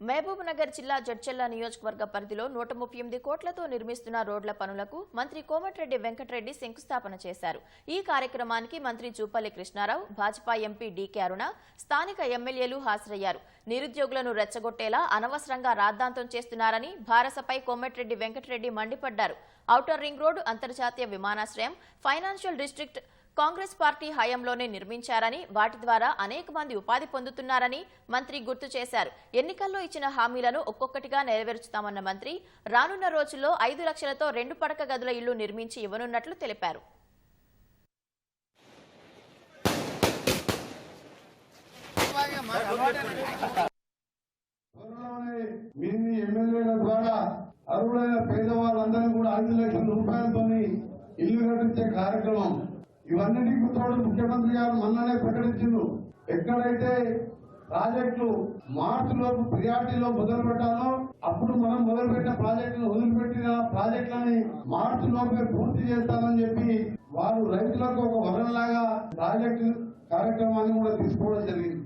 మహబూబ్ నగర్ జిల్లా జడ్చెల్ల నియోజకవర్గ పరిధిలో నూట ముప్పై ఎనిమిది కోట్లతో నిర్మిస్తున్న రోడ్ల పనులకు మంత్రి కోమటిరెడ్డి వెంకటరెడ్డి శంకుస్థాపన చేశారు. ఈ కార్యక్రమానికి మంత్రి Jupally Krishnarao Bhajapa MP D K Aruna స్థానిక ఎమ్మెల్యేలు హాజరయ్యారు. నిరుద్యోగులను రెచ్చగొట్టేలా అనవసరంగా రాద్ధాంతం చేస్తున్నారని భారసపై కోమటిరెడ్డి వెంకటరెడ్డి మండిపడ్డారు. ఔటర్ రింగ్ రోడ్డు అంతర్జాతీయ విమానాశ్రయం ఫైనాన్షియల్ డిస్ట్రిక్ట్ కాంగ్రెస్ పార్టీ హయాంలోనే నిర్మించారని వాటి ద్వారా అనేక మంది ఉపాధి పొందుతున్నారని మంత్రి గుర్తు చేశారు. ఎన్నికల్లో ఇచ్చిన హామీలను ఒక్కొక్కటిగా నెరవేర్చుతామన్న మంత్రి రానున్న రోజుల్లో ఐదు లక్షలతో రెండు పడక గదుల ఇళ్ళు నిర్మించి ఇవ్వనున్నట్లు తెలిపారు. అర్హులైన పేదవాళ్ళందరినీ కూడా ఐదు లక్షల రూపాయలతో ఇల్లు కట్టించే కార్యక్రమం ఇవన్నిటికీ తోడు ముఖ్యమంత్రి గారు మొన్ననే ప్రకటించిండు ఎక్కడైతే ప్రాజెక్టులు మార్చి లోపు ప్రియారిటీలో మొదలు పెట్టాలో అప్పుడు మనం మొదలు పెట్టిన ప్రాజెక్టులు వదిలిపెట్టిన ప్రాజెక్టులని మార్చి లోపే పూర్తి చేస్తామని చెప్పి వారు రైతులకు ఒక వరంలాగా ప్రాజెక్టు కార్యక్రమాన్ని కూడా తీసుకోవడం జరిగింది.